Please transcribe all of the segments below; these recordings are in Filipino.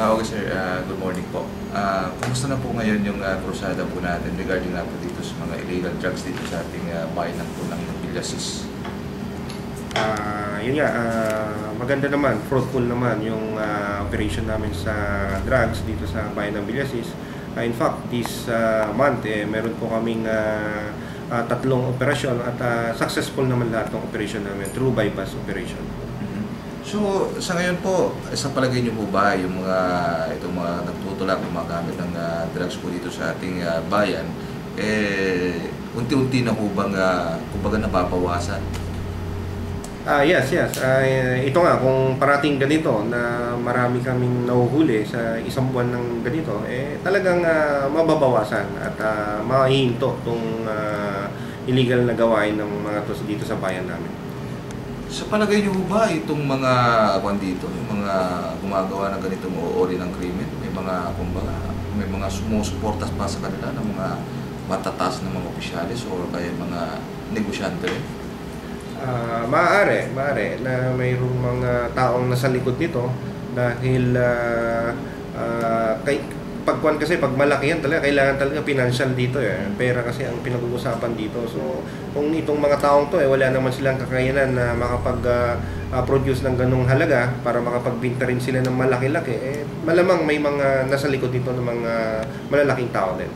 Uh, okay sir, uh, good morning po. Uh, kumusta na po ngayon yung uh, krusada po natin regarding na po dito sa mga illegal drugs dito sa ating uh, bayan po ng Villasis? Uh, yun nga, uh, maganda naman, fruitful naman yung uh, operation namin sa drugs dito sa bayan ng Villasis. Uh, in fact, this uh, month, eh, meron po kaming uh, uh, tatlong operasyon at uh, successful naman lahat ng operation namin, true bypass operation. So, sa ngayon po, sa palagay niyo po ba yung mga itong mga nagtutulak gumagamit ng uh, drugs po dito sa ating uh, bayan eh unti-unti na po bang uh, kumbaga nababawasan? Ah, yes, yes. Ah, ito nga, kung parating ganito na marami kaming nahuhuli sa isang buwan ng ganito, eh talagang ah, mababawasan at uh, mahihinto itong ah, illegal na gawain ng mga to dito sa bayan namin. Sa palagay niyo ba itong mga kwan dito, yung mga gumagawa ng ganitong uri ng krimen, may mga kumbaga may mga sumusuportas pa sa kanila ng mga matataas na mga opisyalis o kaya mga negosyante rin? Ah, maaari, maaari na mayroong mga taong nasa likod nito dahil ah, ah, kay pagkuan kasi pag malaki yan talaga kailangan talaga financial dito eh. Pera kasi ang pinag-uusapan dito. So kung itong mga taong to eh wala naman silang kakayanan na makapag ah, ah, produce ng ganung halaga para makapagbenta rin sila ng malaki-laki eh malamang may mga nasa likod dito ng mga malalaking tao din.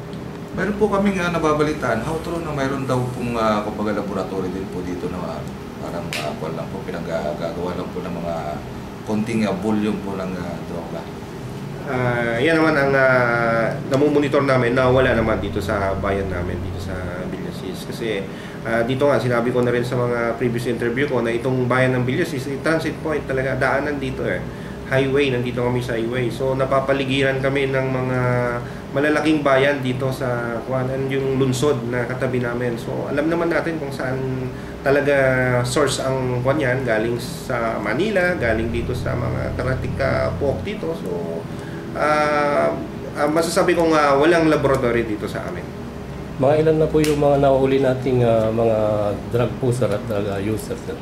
Meron po kaming uh, nababalitaan, how true na mayroon daw pong uh, kumbaga laboratory din po dito na uh, parang uh, lang po, pinagagawa lang po ng mga konting uh, volume po ng uh, droga. Ah, yan naman ang uh, namumonitor namin na wala naman dito sa bayan namin, dito sa Villasis. Kasi ah, dito nga, sinabi ko na rin sa mga previous interview ko na itong bayan ng Villasis, eh, transit point talaga, daanan dito eh. Highway, nandito kami sa highway. So napapaligiran kami ng mga malalaking bayan dito sa kuanan yung lunsod na katabi namin. So alam naman natin kung saan talaga source ang yan, galing sa Manila, galing dito sa mga Taratika Pok dito. So ah ah, masasabi kong ah, walang laboratory dito sa amin. Mga ilan na po yung mga nahuli nating ah, mga drug user at drug users? sir?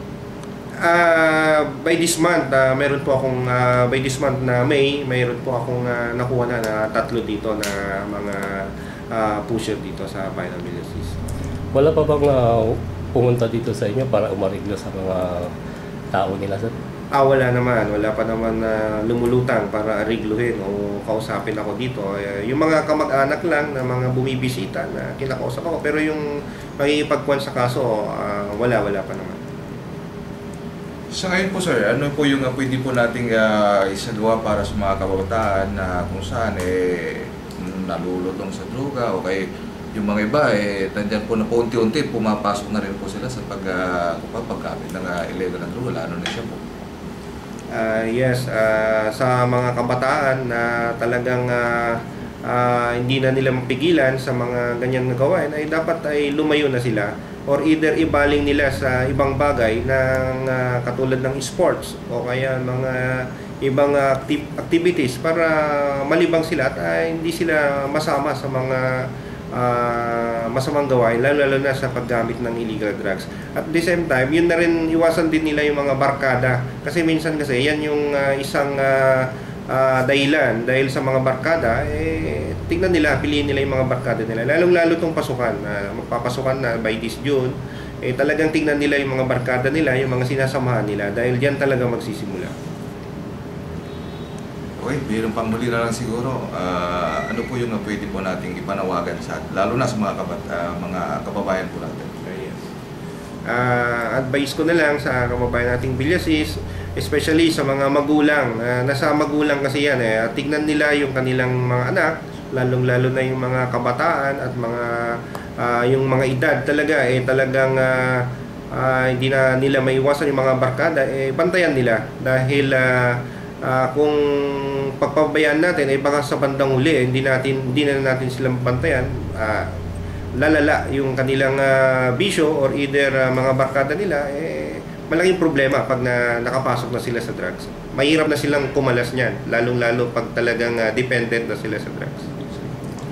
Ah, by this month, ah, meron po akong ah, by this month na May, mayroon po akong ah, nakuha na na tatlo dito na mga ah, pusher dito sa ng Villasis. Wala pa bang ah, pumunta dito sa inyo para umariglo sa mga tao nila sir? Ah, wala naman. Wala pa naman na lumulutang para arigluhin o kausapin ako dito. Eh, yung mga kamag-anak lang na mga bumibisita na kinakausap ako. Pero yung makikipagkuhan sa kaso, ah, wala, wala pa naman. Sa ngayon po sir, ano po yung uh, pwede po nating uh, isagawa para sa mga kabataan na kung saan eh nalulutong sa droga o kay yung mga iba eh tandyan po na po unti-unti pumapasok na rin po sila sa pag uh, paggamit ng uh, illegal na droga lalo na siya po. Ah, yes, ah, sa mga kabataan na talagang ah, ah, hindi na nila mapigilan sa mga ganyang gawain ay dapat ay lumayo na sila or either ibaling nila sa ibang bagay ng ah, katulad ng sports o kaya mga ibang ah, acti- activities para malibang sila at ah, hindi sila masama sa mga ah, masamang gawain lalo lalo na sa paggamit ng illegal drugs. At the same time, yun na rin iwasan din nila yung mga barkada kasi minsan kasi yan yung ah, isang ah, ah, dahilan dahil sa mga barkada eh tingnan nila, piliin nila yung mga barkada nila. Lalong-lalo tong pasukan, na magpapasukan na by this June, eh talagang tingnan nila yung mga barkada nila, yung mga sinasamahan nila dahil diyan talaga magsisimula. Okay, bilang pangmuli na lang siguro, ah, ano po yung uh, pwede po nating ipanawagan sa lalo na sa mga kabat, ah, mga kababayan po natin. Yes. Ah, advice ko na lang sa kababayan nating Bilyasis, especially sa mga magulang. Ah, nasa magulang kasi yan eh. Tignan nila yung kanilang mga anak, lalong-lalo na yung mga kabataan at mga ah, yung mga edad talaga eh talagang ah, ah, hindi na nila maiwasan yung mga barkada eh bantayan nila dahil ah, ah, kung pagpabayaan natin ay baka sa bandang huli eh, hindi natin hindi na natin sila bantayan ah, lalala yung kanilang ah, bisyo or either ah, mga barkada nila eh malaking problema pag na, nakapasok na sila sa drugs. Mahirap na silang kumalas niyan, lalong-lalo pag talagang ah, dependent na sila sa drugs.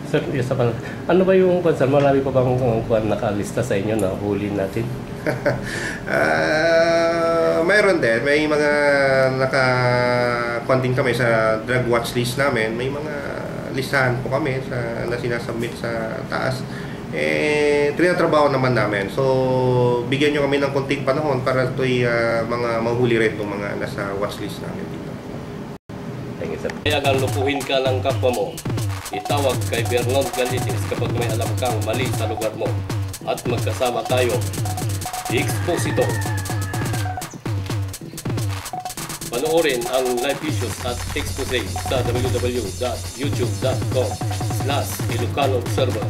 Sir, isa pa lang. Ano ba yung sir? Marami pa bang uh, kwan nakalista sa inyo na huli natin? Ah, mayroon din, may mga naka konting kami sa drug watch list namin, may mga listahan po kami sa, na sinasubmit sa taas. Eh, trinatrabaho naman namin. So, bigyan nyo kami ng konting panahon para ito'y ah, mga mahuli rin itong mga nasa watchlist namin dito. Thank you, sir. Kaya kang lupuhin ka ng kapwa mo, itawag kay Vernon Galitis kapag may alam kang mali sa lugar mo. At magkasama tayo, Exposito. Panoorin ang live issues at expose sa www.youtube.com slash Ilocano Observer.